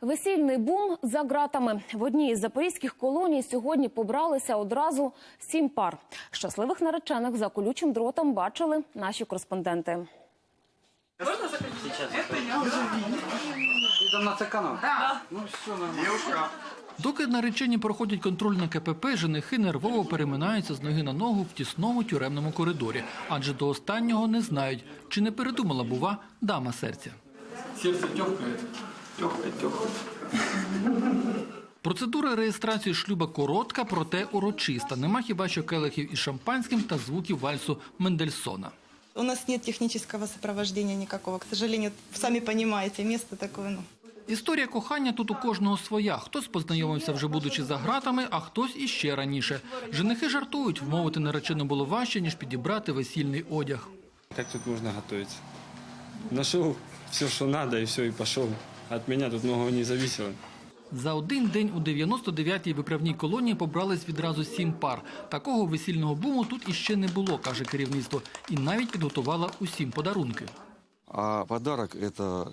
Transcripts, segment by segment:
Весільний бум за ґратами. В одній із запорізьких колоній сьогодні побралися одразу сім пар. Щасливих наречених за колючим дротом бачили наші кореспонденти. Там на це канал? Ну все нормально. Доки наречені проходять контроль на КПП, женихи нервово переминаються з ноги на ногу в тісному тюремному коридорі, адже до останнього не знають, чи не передумала, бува, дама серця. Серце тьохкає. Тьохкає, тьохкає. Процедура реєстрації шлюба коротка, проте урочиста. Нема хіба що келихів із шампанським та звуків вальсу Мендельсона. У нас нет технического сопровождения никакого. К сожалению, сами понимаете, место такое, ну, Історія кохання тут у кожного своя. Хтось познайомився вже будучи за ґратами, а хтось іще раніше. Женихи жартують, вмовити наречену було важче, ніж підібрати весільний одяг. Как тут можно готовиться? Нашел все, что надо, и все, и пошел От меня тут многого не зависело. За один день у 99-й виправній колонії побрались відразу сім пар. Такого весільного буму тут іще не було, каже керівництво, і навіть підготувала усім подарунки. А подарок это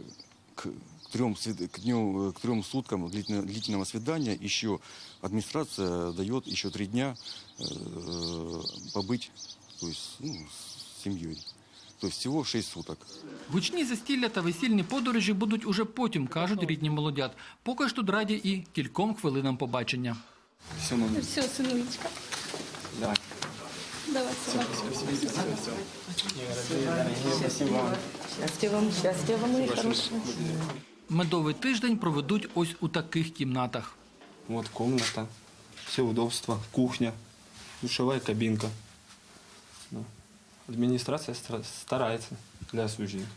к трем, свид- к дню, э, к трем суткам длительно- длительного свидания еще администрация дает еще три дня э, побыть то есть, ну, с семьей. То всего шесть суток. Гучні застілля та весільні подорожі будуть уже потім, кажуть рідні молодят. Поки ж тут раді і кільком хвилинам побачення. Все. Все, сынулечка. Давай. Вам, вам. Медовий тиждень проведуть ось у таких кімнатах. Вот комната, все удобства, кухня, душевая кабинка. Ну, Администрация стра- старается для осуждения.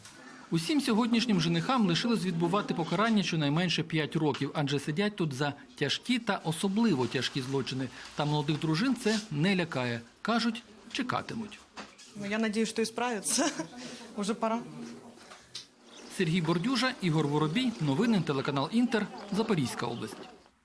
Усім сьогоднішнім женихам лишилось відбувати покарання щонайменше 5 років, адже сидять тут за тяжкі та особливо тяжкі злочини. Та молодих дружин це не лякає. Кажуть, чекатимуть. Ну, я надеюсь, что исправятся. Уже пора. Сергій Бордюжа, Ігор Воробій. Новини телеканал Інтер. Запорізька область.